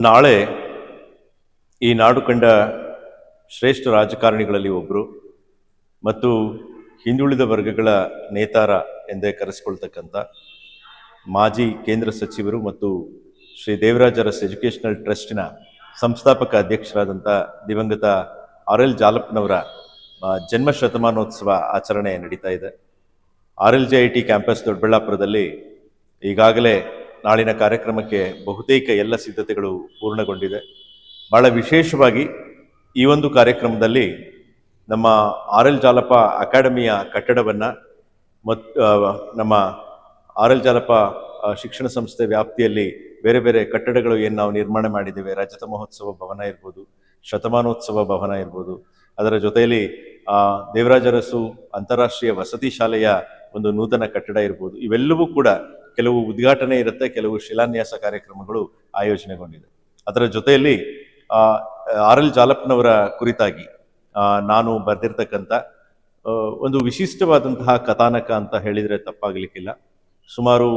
ನಾಳೆ ಈ ನಾಡು ಕಂಡ ಶ್ರೇಷ್ಠ ರಾಜಕಾರಣಿಗಳಲ್ಲಿ ಒಬ್ಬರು ಮತ್ತು ಹಿಂದುಳಿದ ವರ್ಗಗಳ ನೇತಾರ ಎಂದೇ ಕರೆಸಿಕೊಳ್ತಕ್ಕಂಥ ಮಾಜಿ ಕೇಂದ್ರ ಸಚಿವರು ಮತ್ತು ಶ್ರೀ ದೇವರಾಜ ಅರಸ್ ಎಜುಕೇಷನಲ್ ಟ್ರಸ್ಟಿನ ಸಂಸ್ಥಾಪಕ ಅಧ್ಯಕ್ಷರಾದಂಥ ದಿವಂಗತ ಆರ್ ಎಲ್ ಜಾಲಪ್ಪನವರ ಜನ್ಮ ಶತಮಾನೋತ್ಸವ ಆಚರಣೆ ನಡೀತಾ ಇದೆ. R L J I T campus ದೊಡ್ಡಬಳ್ಳಾಪುರದಲ್ಲಿ ಈಗಾಗಲೇ ನಾಳಿನ ಕಾರ್ಯಕ್ರಮಕ್ಕೆ ಬಹುತೇಕ ಎಲ್ಲ ಸಿದ್ಧತೆಗಳು ಪೂರ್ಣಗೊಂಡಿದೆ. ಬಹಳ ವಿಶೇಷವಾಗಿ ಈ ಒಂದು ಕಾರ್ಯಕ್ರಮದಲ್ಲಿ ನಮ್ಮ ಆರ್ ಎಲ್ ಜಾಲಪ್ಪ ಅಕಾಡೆಮಿಯ ಕಟ್ಟಡವನ್ನು ಮತ್ತು ನಮ್ಮ ಆರ್ ಎಲ್ ಜಾಲಪ್ಪ ಶಿಕ್ಷಣ ಸಂಸ್ಥೆ ವ್ಯಾಪ್ತಿಯಲ್ಲಿ ಬೇರೆ ಬೇರೆ ಕಟ್ಟಡಗಳು ಏನು ನಾವು ನಿರ್ಮಾಣ ಮಾಡಿದ್ದೇವೆ ರಜತ ಮಹೋತ್ಸವ ಭವನ ಇರ್ಬೋದು, ಶತಮಾನೋತ್ಸವ ಭವನ ಇರ್ಬೋದು, ಅದರ ಜೊತೆಯಲ್ಲಿ ದೇವರಾಜರಸು ಅಂತಾರಾಷ್ಟ್ರೀಯ ವಸತಿ ಶಾಲೆಯ ಒಂದು ನೂತನ ಕಟ್ಟಡ ಇರ್ಬೋದು, ಇವೆಲ್ಲವೂ ಕೂಡ ಕೆಲವು ಉದ್ಘಾಟನೆ ಇರುತ್ತೆ, ಕೆಲವು ಶಿಲಾನ್ಯಾಸ ಕಾರ್ಯಕ್ರಮಗಳು ಆಯೋಜನೆಗೊಂಡಿದೆ. ಅದರ ಜೊತೆಯಲ್ಲಿ ಆರ್ ಎಲ್ ಜಾಲಪ್ಪನವರ ಕುರಿತಾಗಿ ನಾನು ಬರೆದಿರ್ತಕ್ಕಂಥ ಒಂದು ವಿಶಿಷ್ಟವಾದಂತಹ ಕಥಾನಕ ಅಂತ ಹೇಳಿದರೆ ತಪ್ಪಾಗಲಿಕ್ಕಿಲ್ಲ. ಸುಮಾರು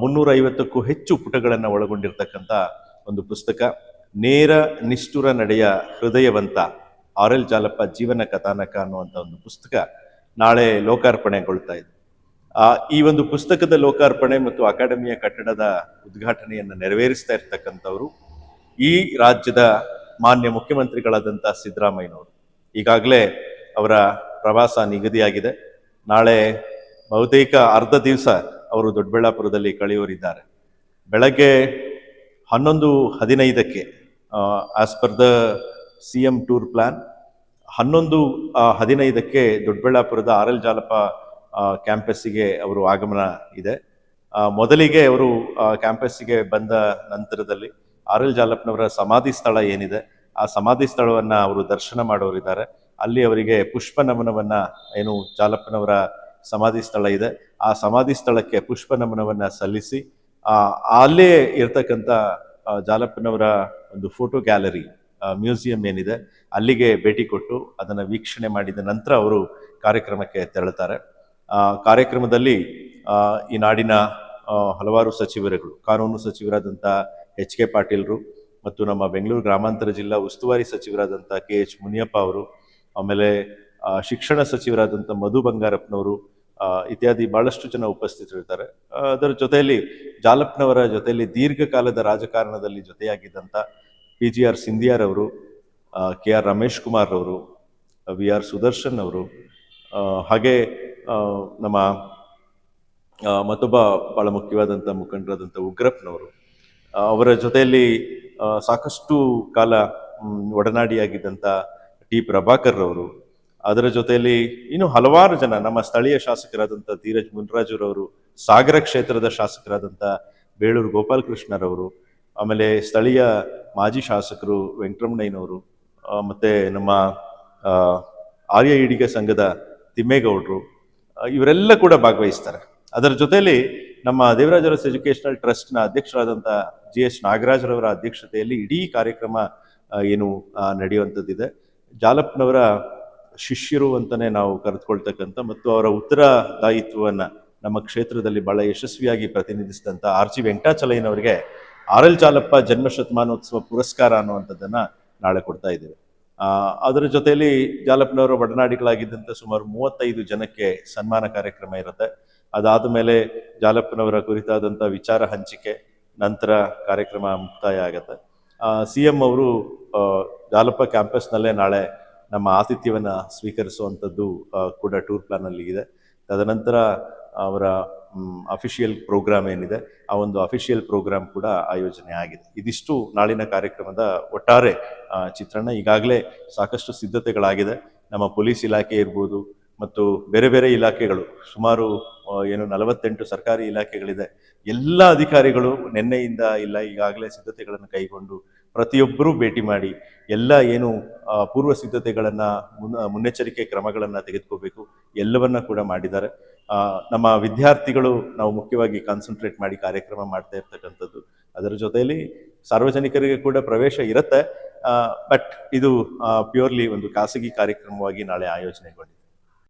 ಮುನ್ನೂರೈವತ್ತಕ್ಕೂ ಹೆಚ್ಚು ಪುಟಗಳನ್ನು ಒಳಗೊಂಡಿರ್ತಕ್ಕಂಥ ಒಂದು ಪುಸ್ತಕ, ನೇರ ನಿಷ್ಠುರ ನಡೆಯ ಹೃದಯವಂತ ಆರ್ ಎಲ್ ಜಾಲಪ್ಪ ಜೀವನ ಕಥಾನಕ ಅನ್ನುವಂಥ ಒಂದು ಪುಸ್ತಕ ನಾಳೆ ಲೋಕಾರ್ಪಣೆಗೊಳ್ತಾ ಇದೆ ಈ ಒಂದು ಪುಸ್ತಕದ ಲೋಕಾರ್ಪಣೆ ಮತ್ತು ಅಕಾಡೆಮಿಯ ಕಟ್ಟಡದ ಉದ್ಘಾಟನೆಯನ್ನು ನೆರವೇರಿಸ್ತಾ ಇರ್ತಕ್ಕಂಥವರು ಈ ರಾಜ್ಯದ ಮಾನ್ಯ ಮುಖ್ಯಮಂತ್ರಿಗಳಾದಂಥ ಸಿದ್ದರಾಮಯ್ಯನವರು. ಈಗಾಗಲೇ ಅವರ ಪ್ರವಾಸ ನಿಗದಿಯಾಗಿದೆ. ನಾಳೆ ಬಹುತೇಕ ಅರ್ಧ ದಿವಸ ಅವರು ದೊಡ್ಡಬಳ್ಳಾಪುರದಲ್ಲಿ ಕಳೆಯುವರಿದ್ದಾರೆ ಬೆಳಗ್ಗೆ ಹನ್ನೊಂದು ಹದಿನೈದಕ್ಕೆ as per the C M tour plan ಹನ್ನೊಂದು ಹದಿನೈದಕ್ಕೆ ದೊಡ್ಡಬಳ್ಳಾಪುರದ ಆರ್ ಎಲ್ ಜಾಲಪ್ಪ ಕ್ಯಾಂಪಸ್ಸಿಗೆ ಅವರು ಆಗಮನ ಇದೆ. ಮೊದಲಿಗೆ ಅವರು ಕ್ಯಾಂಪಸ್ಸಿಗೆ ಬಂದ ನಂತರದಲ್ಲಿ ಆರ್ ಎಲ್ ಜಾಲಪ್ಪನವರ ಸಮಾಧಿ ಸ್ಥಳ ಏನಿದೆ, ಆ ಸಮಾಧಿ ಸ್ಥಳವನ್ನು ಅವರು ದರ್ಶನ ಮಾಡೋರಿದ್ದಾರೆ ಅಲ್ಲಿ ಅವರಿಗೆ ಪುಷ್ಪ ನಮನವನ್ನು, ಏನು ಜಾಲಪ್ಪನವರ ಸಮಾಧಿ ಸ್ಥಳ ಇದೆ. ಆ ಸಮಾಧಿ ಸ್ಥಳಕ್ಕೆ ಪುಷ್ಪ ನಮನವನ್ನು ಸಲ್ಲಿಸಿ ಅಲ್ಲೇ ಇರ್ತಕ್ಕಂಥ ಜಾಲಪ್ಪನವರ ಒಂದು ಫೋಟೋ ಗ್ಯಾಲರಿ ಮ್ಯೂಸಿಯಂ ಏನಿದೆ, ಅಲ್ಲಿಗೆ ಭೇಟಿ ಕೊಟ್ಟು ಅದನ್ನು ವೀಕ್ಷಣೆ ಮಾಡಿದ ನಂತರ ಅವರು ಕಾರ್ಯಕ್ರಮಕ್ಕೆ ತೆರಳುತ್ತಾರೆ. ಕಾರ್ಯಕ್ರಮದಲ್ಲಿ ಈ ನಾಡಿನ ಹಲವಾರು ಸಚಿವರುಗಳು, ಕಾನೂನು ಸಚಿವರಾದಂಥ ಎಚ್ ಕೆ ಪಾಟೀಲ್ರು ಮತ್ತು ನಮ್ಮ ಬೆಂಗಳೂರು ಗ್ರಾಮಾಂತರ ಜಿಲ್ಲಾ ಉಸ್ತುವಾರಿ ಸಚಿವರಾದಂಥ ಕೆ ಎಚ್ ಮುನಿಯಪ್ಪ ಅವರು, ಆಮೇಲೆ ಶಿಕ್ಷಣ ಸಚಿವರಾದಂಥ ಮಧು ಬಂಗಾರಪ್ಪನವರು ಇತ್ಯಾದಿ ಬಹಳಷ್ಟು ಜನ ಉಪಸ್ಥಿತರಿರ್ತಾರೆ ಅದರ ಜೊತೆಯಲ್ಲಿ ಜಾಲಪ್ಪನವರ ಜೊತೆಯಲ್ಲಿ ದೀರ್ಘಕಾಲದ ರಾಜಕಾರಣದಲ್ಲಿ ಜೊತೆಯಾಗಿದ್ದಂಥ ಪಿ ಜಿ ಆರ್ ಸಿಂಧಿಯಾರ್ ಅವರು ಕೆ ಆರ್ ರಮೇಶ್ ಕುಮಾರ್ ಅವರು ವಿ ಆರ್ ಸುದರ್ಶನ್ ಅವರು ಹಾಗೆ ನಮ್ಮ ಮತ್ತೊಬ್ಬ ಬಹಳ ಮುಖ್ಯವಾದಂಥ ಮುಖಂಡರಾದಂಥ ಉಗ್ರಪ್ಪನವರು ಅವರ ಜೊತೆಯಲ್ಲಿ ಸಾಕಷ್ಟು ಕಾಲ ಒಡನಾಡಿಯಾಗಿದ್ದಂಥ ಟಿ ಪ್ರಭಾಕರ್ ಅವರು ಅದರ ಜೊತೆಯಲ್ಲಿ ಇನ್ನು ಹಲವಾರು ಜನ ನಮ್ಮ ಸ್ಥಳೀಯ ಶಾಸಕರಾದಂಥ ಧೀರಜ್ ಮುನ್ರಾಜುರವರು, ಸಾಗರ ಕ್ಷೇತ್ರದ ಶಾಸಕರಾದಂಥ ಬೇಳೂರು ಗೋಪಾಲಕೃಷ್ಣರವರು, ಆಮೇಲೆ ಸ್ಥಳೀಯ ಮಾಜಿ ಶಾಸಕರು ವೆಂಕಟರಮಣಯ್ಯನವರು ಮತ್ತು ನಮ್ಮ ಆರ್ಯ ಈಡಿಗ ಸಂಘದ ತಿಮ್ಮೇಗೌಡರು ಇವರೆಲ್ಲ ಕೂಡ ಭಾಗವಹಿಸ್ತಾರೆ. ಅದರ ಜೊತೆಯಲ್ಲಿ ನಮ್ಮ ದೇವರಾಜರಸ್ ಎಜುಕೇಶನಲ್ ಟ್ರಸ್ಟ್ನ ಅಧ್ಯಕ್ಷರಾದಂಥ ಜಿ ಎಸ್ ನಾಗರಾಜ್ರವರ ಅಧ್ಯಕ್ಷತೆಯಲ್ಲಿ ಇಡೀ ಕಾರ್ಯಕ್ರಮ ಏನು ನಡೆಯುವಂಥದ್ದಿದೆ. ಜಾಲಪ್ನವರ ಶಿಷ್ಯರು ಅಂತಲೇ ನಾವು ಕರೆದುಕೊಳ್ತಕ್ಕಂಥ ಮತ್ತು ಅವರ ಉತ್ತರದಾಯಿತ್ವವನ್ನು ನಮ್ಮ ಕ್ಷೇತ್ರದಲ್ಲಿ ಬಹಳ ಯಶಸ್ವಿಯಾಗಿ ಪ್ರತಿನಿಧಿಸಿದಂಥ ಆರ್ ಜಿ ವೆಂಕಟಾಚಲಯ್ಯನವರಿಗೆ ಆರ್ ಎಲ್ ಜಾಲಪ್ಪ ಜನ್ಮ ಶತಮಾನೋತ್ಸವ ಪುರಸ್ಕಾರ ಅನ್ನುವಂಥದ್ದನ್ನು ನಾಳೆ ಕೊಡ್ತಾ ಇದ್ದೇವೆ. ಅದರ ಜೊತೆಯಲ್ಲಿ ಜಾಲಪ್ಪನವರ ಒಡನಾಡಿಗಳಾಗಿದ್ದಂಥ ಸುಮಾರು ಮೂವತ್ತೈದು ಜನಕ್ಕೆ ಸನ್ಮಾನ ಕಾರ್ಯಕ್ರಮ ಇರುತ್ತೆ. ಅದಾದ ಮೇಲೆ ಜಾಲಪ್ಪನವರ ಕುರಿತಾದಂಥ ವಿಚಾರ ಹಂಚಿಕೆ, ನಂತರ ಕಾರ್ಯಕ್ರಮ ಮುಕ್ತಾಯ ಆಗತ್ತೆ. ಸಿ ಎಂ ಅವರು ಜಾಲಪ್ಪ ಕ್ಯಾಂಪಸ್ನಲ್ಲೇ ನಾಳೆ ನಮ್ಮ ಆತಿಥ್ಯವನ್ನು ಸ್ವೀಕರಿಸುವಂಥದ್ದು ಕೂಡ ಟೂರ್ ಪ್ಲಾನಲ್ಲಿ ಇದೆ ತದನಂತರ ಅವರ ಅಫಿಷಿಯಲ್ ಪ್ರೋಗ್ರಾಮ್ ಏನಿದೆ, ಆ ಒಂದು ಅಫಿಷಿಯಲ್ ಪ್ರೋಗ್ರಾಮ್ ಕೂಡ ಆಯೋಜನೆ ಆಗಿದೆ. ಇದಿಷ್ಟು ನಾಳಿನ ಕಾರ್ಯಕ್ರಮದ ಒಟ್ಟಾರೆ ಚಿತ್ರಣ ಈಗಾಗಲೇ ಸಾಕಷ್ಟು ಸಿದ್ಧತೆಗಳಾಗಿದೆ. ನಮ್ಮ ಪೊಲೀಸ್ ಇಲಾಖೆ ಇರ್ಬೋದು ಮತ್ತು ಬೇರೆ ಬೇರೆ ಇಲಾಖೆಗಳು, ಸುಮಾರು ಏನು ನಲವತ್ತೆಂಟು ಸರ್ಕಾರಿ ಇಲಾಖೆಗಳಿದೆ. ಎಲ್ಲ ಅಧಿಕಾರಿಗಳು ನಿನ್ನೆಯಿಂದ ಇಲ್ಲ, ಈಗಾಗಲೇ ಸಿದ್ಧತೆಗಳನ್ನು ಕೈಗೊಂಡು ಪ್ರತಿಯೊಬ್ಬರೂ ಭೇಟಿ ಮಾಡಿ ಎಲ್ಲ ಏನು ಪೂರ್ವ ಸಿದ್ಧತೆಗಳನ್ನು, ಮುನ್ನ, ಮುನ್ನೆಚ್ಚರಿಕೆ ಕ್ರಮಗಳನ್ನು ತೆಗೆದುಕೋಬೇಕು, ಎಲ್ಲವನ್ನ ಕೂಡ ಮಾಡಿದ್ದಾರೆ. ನಮ್ಮ ವಿದ್ಯಾರ್ಥಿಗಳು ನಾವು ಮುಖ್ಯವಾಗಿ ಕಾನ್ಸಂಟ್ರೇಟ್ ಮಾಡಿ ಕಾರ್ಯಕ್ರಮ ಮಾಡ್ತಾ ಇರ್ತಕ್ಕಂಥದ್ದು. ಅದರ ಜೊತೆಯಲ್ಲಿ ಸಾರ್ವಜನಿಕರಿಗೆ ಕೂಡ ಪ್ರವೇಶ ಇರುತ್ತೆ. ಬಟ್ ಇದು ಪ್ಯೂರ್ಲಿ ಒಂದು ಖಾಸಗಿ ಕಾರ್ಯಕ್ರಮವಾಗಿ ನಾಳೆ ಆಯೋಜನೆಗೊಂಡಿದೆ.